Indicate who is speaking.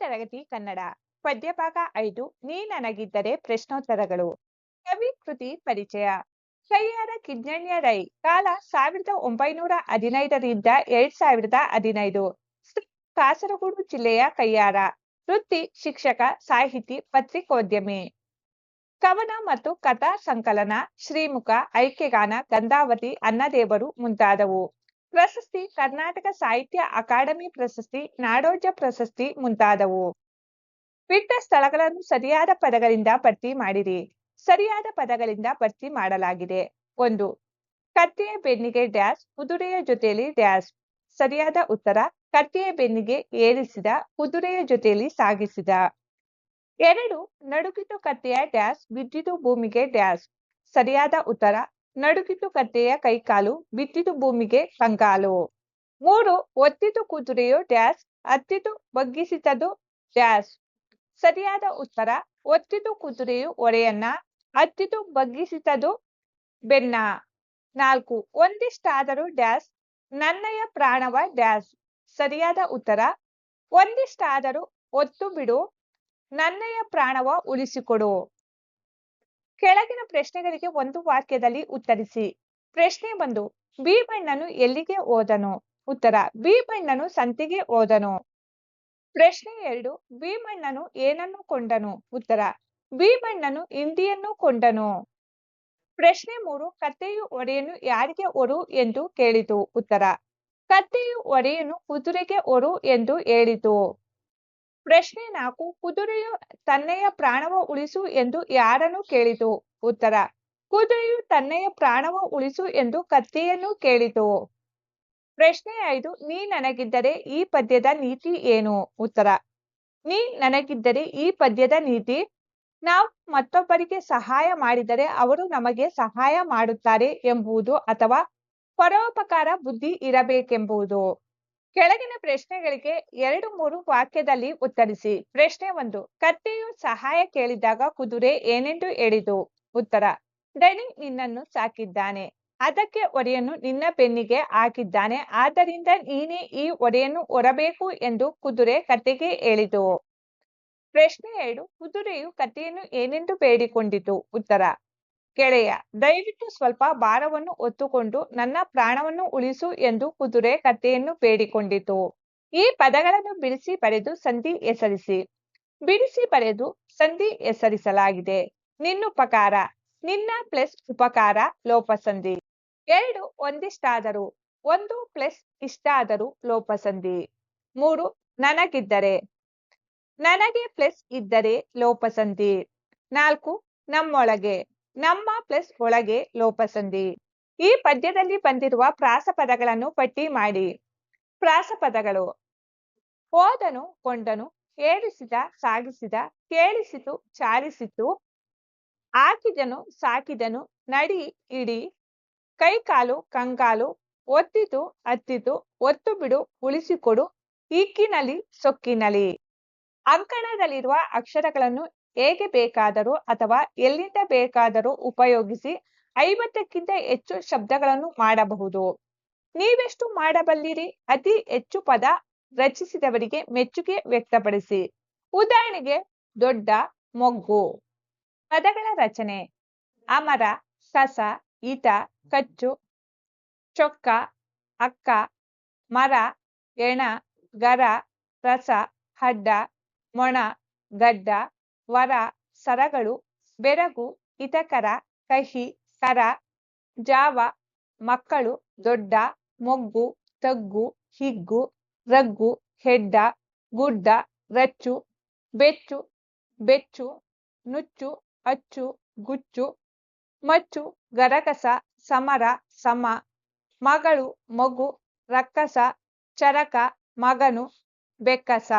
Speaker 1: ತರಗತಿ ಕನ್ನಡ. ಪದ್ಯಭಾಗ ಐದು, ನೀ ನನಗಿದ್ದರೆ ಪ್ರಶ್ನೋತ್ತರಗಳು. ಕವಿ ಕೃತಿ ಪರಿಚಯ. ಕೈಯಾರ ಕಿಜ್ಞಣ್ಯ ರೈ, ಕಾಲ ಸಾವಿರದ ಒಂಬೈನೂರ ಹದಿನೈದರಿಂದ ಎರಡ್ ಸಾವಿರದ ಹದಿನೈದು. ಕಾಸರಗೋಡು ಜಿಲ್ಲೆಯ ಕೈಯಾರ. ವೃತ್ತಿ, ಶಿಕ್ಷಕ, ಸಾಹಿತಿ, ಪತ್ರಿಕೋದ್ಯಮಿ. ಕವನ ಮತ್ತು ಕಥಾ ಸಂಕಲನ, ಶ್ರೀಮುಖ, ಐಕ್ಯಗಾನ, ಗಂಧಾವತಿ ಅನ್ನದೇವರು ಮುಂತಾದವು. ಪ್ರಶಸ್ತಿ ಕರ್ನಾಟಕ ಸಾಹಿತ್ಯ ಅಕಾಡೆಮಿ ಪ್ರಶಸ್ತಿ, ನಾಡೋಜ ಪ್ರಶಸ್ತಿ ಮುಂತಾದವು. ಬಿಟ್ಟ ಸ್ಥಳಗಳನ್ನು ಸರಿಯಾದ ಪದಗಳಿಂದ ಭರ್ತಿ ಮಾಡಿರಿ. ಸರಿಯಾದ ಪದಗಳಿಂದ ಭರ್ತಿ ಮಾಡಲಾಗಿದೆ. ಒಂದು, ಕತ್ತೆಯ ಬೆನ್ನಿಗೆ ಡ್ಯಾಶ್, ಕುದುರೆಯ ಜೊತೆಯಲ್ಲಿ ಡ್ಯಾಶ್. ಸರಿಯಾದ ಉತ್ತರ, ಕತ್ತೆಯ ಬೆನ್ನಿಗೆ ಏರಿಸಿದ, ಕುದುರೆಯ ಜೊತೆಯಲ್ಲಿ ಸಾಗಿಸಿದ. ಎರಡು ನಡುಗಿತು ಕತ್ತೆಯ ಡ್ಯಾಶ್ ಬಿದ್ದಿತು ಭೂಮಿಗೆ ಡ್ಯಾಶ್. ಸರಿಯಾದ ಉತ್ತರ ನಡುಗಿತು ಕತ್ತೆಯ ಕೈಕಾಲು ಬಿದ್ದಿತು ಭೂಮಿಗೆ ಕಂಕಾಲು ಮೂರು ಒತ್ತಿತು ಕುದುರೆಯು ಡ್ಯಾಶ್ ಹತ್ತಿತು ಬಗ್ಗಿಸಿತದು ಡ್ಯಾಶ್. ಸರಿಯಾದ ಉತ್ತರ ಒತ್ತಿತು ಕುದುರೆಯು ಒರೆಯನ್ನ ಹತ್ತಿತು ಬಗ್ಗಿಸಿತದು ಬೆನ್ನ. ನಾಲ್ಕು, ಒಂದಿಷ್ಟಾದರೂ ಡ್ಯಾಶ್, ನನ್ನಯ ಪ್ರಾಣವ ಡ್ಯಾಶ್. ಸರಿಯಾದ ಉತ್ತರ, ಒಂದಿಷ್ಟಾದರೂ ಒತ್ತು ಬಿಡು, ನನ್ನಯ ಪ್ರಾಣವ ಉಳಿಸಿಕೊಡು. ಕೆಳಗಿನ ಪ್ರಶ್ನೆಗಳಿಗೆ ಒಂದು ವಾಕ್ಯದಲ್ಲಿ ಉತ್ತರಿಸಿ. ಪ್ರಶ್ನೆ ಒಂದು ಭೀಮಣ್ಣನು ಎಲ್ಲಿಗೆ ಹೋದನು ಉತ್ತರ ಭೀಮಣ್ಣನು ಸಂತಿಗೆ ಹೋದನು ಪ್ರಶ್ನೆ ಎರಡು ಭೀಮಣ್ಣನು ಏನನ್ನು ಕೊಂಡನು? ಉತ್ತರ ಭೀಮಣ್ಣನು ಇಂಡಿಯನ್ನು ಕೊಂಡನು. ಪ್ರಶ್ನೆ ಮೂರು, ಕತ್ತೆಯು ಒಡೆಯನ್ನು ಯಾರಿಗೆ ಒರು ಎಂದು ಕೇಳಿತು? ಉತ್ತರ, ಕತ್ತೆಯು ಒಡೆಯನು ಕುದುರೆಗೆ ಒರು ಎಂದು ಹೇಳಿತು. ಪ್ರಶ್ನೆ ನಾಲ್ಕು, ಕುದುರೆಯು ತನ್ನೆಯ ಪ್ರಾಣವ ಉಳಿಸು ಎಂದು ಯಾರನ್ನು ಕೇಳಿತು? ಉತ್ತರ, ಕುದುರೆಯು ತನ್ನೆಯ ಪ್ರಾಣವ ಉಳಿಸು ಎಂದು ಕತ್ತೆಯನ್ನು ಕೇಳಿತು. ಪ್ರಶ್ನೆ ಐದು, ನೀ ನನಗಿದ್ದರೆ ಈ ಪದ್ಯದ ನೀತಿ ಏನು? ಉತ್ತರ, ನೀ ನನಗಿದ್ದರೆ ಈ ಪದ್ಯದ ನೀತಿ, ನಾವು ಮತ್ತೊಬ್ಬರಿಗೆ ಸಹಾಯ ಮಾಡಿದರೆ ಅವರು ನಮಗೆ ಸಹಾಯ ಮಾಡುತ್ತಾರೆ ಎಂಬುದು ಅಥವಾ ಪರೋಪಕಾರ ಬುದ್ಧಿ ಇರಬೇಕೆಂಬುದು. ಕೆಳಗಿನ ಪ್ರಶ್ನೆಗಳಿಗೆ ಎರಡು ಮೂರು ವಾಕ್ಯದಲ್ಲಿ ಉತ್ತರಿಸಿ. ಪ್ರಶ್ನೆ ಒಂದು, ಕತ್ತೆಯು ಸಹಾಯ ಕೇಳಿದಾಗ ಕುದುರೆ ಏನೆಂದು ಹೇಳಿದು ಉತ್ತರ ದಣಿ ನಿನ್ನನ್ನು ಸಾಕಿದ್ದಾನೆ. ಅದಕ್ಕೆ ಒಡೆಯನು ನಿನ್ನ ಬೆನ್ನಿಗೆ ಹಾಕಿದ್ದಾನೆ. ಆದ್ದರಿಂದ ನೀನೇ ಈ ಒಡೆಯನ್ನು ಹೊರಬೇಕು ಎಂದು ಕುದುರೆ ಕತ್ತೆಗೆ ಹೇಳಿದು ಪ್ರಶ್ನೆ ಎರಡು, ಕುದುರೆಯು ಕತ್ತೆಯನ್ನು ಏನೆಂದು ಬೇಡಿಕೊಂಡಿತು? ಉತ್ತರ ಗೆಳೆಯ, ದಯವಿಟ್ಟು ಸ್ವಲ್ಪ ಭಾರವನ್ನು ಹೊತ್ತುಕೊಂಡು ನನ್ನ ಪ್ರಾಣವನ್ನು ಉಳಿಸು ಎಂದು ಕುದುರೆ ಕಥೆಯನ್ನು ಬೇಡಿಕೊಂಡಿತು. ಈ ಪದಗಳನ್ನು ಬಿಡಿಸಿ ಬರೆದು ಸಂಧಿ ಹೆಸರಿಸಿ. ಬಿಡಿಸಿ ಬರೆದು ಸಂಧಿ ಹೆಸರಿಸಲಾಗಿದೆ. ನಿನ್ನುಪಕಾರ ನಿನ್ನ ಪ್ಲಸ್ ಉಪಕಾರ ಲೋಪಸಂಧಿ. ಎರಡು ಒಂದಿಷ್ಟಾದರೂ, ಒಂದು ಪ್ಲಸ್ ಇಷ್ಟಾದರೂ ಲೋಪಸಂಧಿ. ಮೂರು, ನನಗಿದ್ದರೆ. ನನಗೆ ಪ್ಲಸ್ ಇದ್ದರೆ ಲೋಪಸಂಧಿ. ನಾಲ್ಕು, ನಮ್ಮೊಳಗೆ. ನಮ್ಮ ಪ್ಲಸ್ ಒಳಗೆ ಲೋಪಸಂಧಿ ಈ ಪದ್ಯದಲ್ಲಿ ಬಂದಿರುವ ಪ್ರಾಸಪದಗಳನ್ನು ಪಟ್ಟಿ ಮಾಡಿ. ಪ್ರಾಸಪದಗಳು ಹೋದನು ಕೊಂಡನು, ಏರಿಸಿದ, ಸಾಗಿಸಿದ, ಕೇಳಿಸಿತು ಚಾಲಿಸಿತು ಹಾಕಿದನು, ಸಾಕಿದನು, ನಡಿ, ಇಡಿ. ಕೈಕಾಲು, ಕಂಗಾಲು, ಒತ್ತಿತು ಹತ್ತಿತು ಒತ್ತು ಬಿಡು, ಉಳಿಸಿಕೊಡು ಇಕ್ಕಿನಲಿ ಸೊಕ್ಕಿನಲಿ. ಅಂಕಣದಲ್ಲಿರುವ ಅಕ್ಷರಗಳನ್ನು ಹೇಗೆ ಬೇಕಾದರೂ ಅಥವಾ ಎಲ್ಲಿಂದ ಬೇಕಾದರೂ ಉಪಯೋಗಿಸಿ ಐವತ್ತಕ್ಕಿಂತ ಹೆಚ್ಚು ಶಬ್ದಗಳನ್ನು ಮಾಡಬಹುದು. ನೀವೆಷ್ಟು ಮಾಡಬಲ್ಲಿರಿ? ಅತಿ ಹೆಚ್ಚು ಪದ ರಚಿಸಿದವರಿಗೆ ಮೆಚ್ಚುಗೆ ವ್ಯಕ್ತಪಡಿಸಿ. ಉದಾಹರಣೆಗೆ, ದೊಡ್ಡ, ಮೊಗ್ಗು. ಪದಗಳ ರಚನೆ. ಅಮರ ಕಸ ಈತ ಕಚ್ಚು, ಚೊಕ್ಕ, ಅಕ್ಕ, ಮರ, ಎಣ, ಗರ, ರಸ, ಹಡ್ಡ, ಮೊಣ, ಗಡ್ಡ. ವರ, ಸರಗಳು, ಬೆರಗು, ಹಿತಕರ, ಕಹಿ ಕರ ಜಾವ, ಮಕ್ಕಳು, ದೊಡ್ಡ, ಮೊಗ್ಗು, ತಗ್ಗು, ಹಿಗ್ಗು, ರಗ್ಗು, ಹೆಡ್ಡ, ಗುಡ್ಡ, ರಚ್ಚು, ಬೆಚ್ಚು ಬೆಚ್ಚು, ನುಚ್ಚು, ಅಚ್ಚು, ಗುಚ್ಚು, ಮಚ್ಚು ಗರಕಸ ಸಮರ, ಸಮ, ಮಗಳು, ಮಗು, ರಕ್ಕಸ, ಚರಕ, ಮಗನು, ಬೆಕ್ಕಸ.